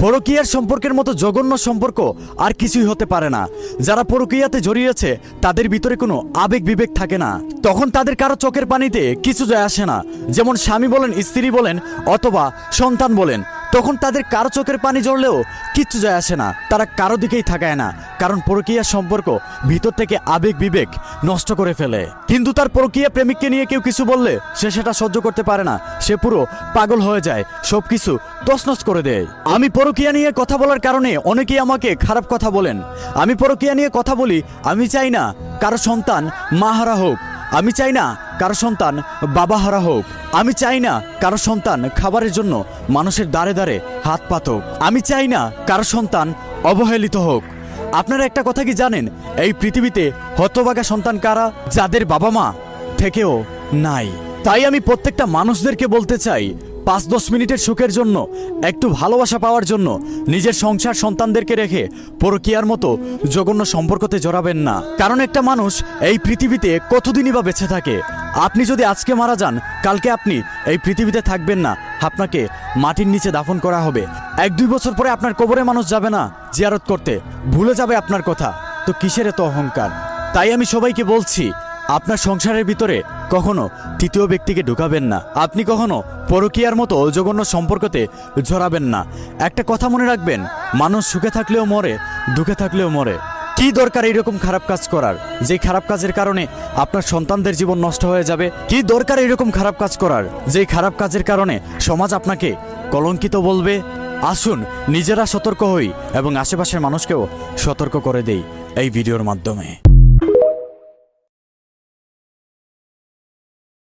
পরকীয়ার সম্পর্কের মতো জঘন্য সম্পর্ক আর কিছুই হতে পারে না। যারা পরকিয়াতে জড়িয়েছে, তাদের ভিতরে কোনো আবেগ বিবেক থাকে না। তখন তাদের কারও চোখের পানিতে কিছু যায় আসে না। যেমন স্বামী বলেন, স্ত্রী বলেন, অথবা সন্তান বলেন। তখন তাদের কারও চোখের পানি ঝরলেও কিচ্ছু যায় আসে না। তারা কারও দিকেই থাকায় না, কারণ পরকীয়ার সম্পর্ক ভিতর থেকে আবেগ, বিবেক নষ্ট করে ফেলে। কিন্তু তার পরকীয়া প্রেমিককে নিয়ে কেউ কিছু বললে সে সেটা সহ্য করতে পারে না। সে পুরো পাগল হয়ে যায়, সবকিছু তছনছ করে দেয়। আমি পরকীয়া নিয়ে কথা বলার কারণে অনেকেই আমাকে খারাপ কথা বলেন। আমি পরকীয়া নিয়ে কথা বলি, আমি চাই না কারও সন্তান মাহারা হোক। আমি চাই না কারও সন্তান বাবা হারা হোক, আমি চাই না কারও সন্তান খাবারের জন্য মানুষের দাঁড়ে দাঁড়ে হাত পাতক। আমি চাই না কারও সন্তান অবহেলিত হোক। আপনারা একটা কথা কি জানেন? এই পৃথিবীতে হতবাগা সন্তান কারা? যাদের বাবা মা থেকেও নাই। তাই আমি প্রত্যেকটা মানুষদেরকে বলতে চাই পাঁচ দশ মিনিটের সুখের জন্য, একটু ভালোবাসা পাওয়ার জন্য নিজের সংসার সন্তানদেরকে রেখে পরকিয়ার মতো জঘন্য সম্পর্কতে জড়াবেন না। কারণ একটা মানুষ এই পৃথিবীতে কতদিনই বা বেঁচে থাকে? আপনি যদি আজকে মারা যান, কালকে আপনি এই পৃথিবীতে থাকবেন না। আপনাকে মাটির নিচে দাফন করা হবে। এক দুই বছর পরে আপনার কবরে মানুষ যাবে না, জিয়ারত করতে। ভুলে যাবে আপনার কথা। তো কিসের এত অহংকার? তাই আমি সবাইকে বলছি আপনার সংসারের ভিতরে কখনো তৃতীয় ব্যক্তিকে ঢুকাবেন না। আপনি কখনো পরকীয়ার মতো জঘন্য সম্পর্কতে ঝরাবেন না। একটা কথা মনে রাখবেন, মানুষ সুখে থাকলেও মরে, দুঃখে থাকলেও মরে। কি দরকার এরকম খারাপ কাজ করার? যে খারাপ কাজের কারণে আপনার সন্তানদের জীবন নষ্ট হয়ে যাবে। কি দরকার এরকম খারাপ কাজ করার? যে খারাপ কাজের কারণে সমাজ আপনাকে কলঙ্কিত বলবে? আসুন, নিজেরা সতর্ক হই এবং আশেপাশের মানুষকেও সতর্ক করে দেই এই ভিডিওর মাধ্যমে।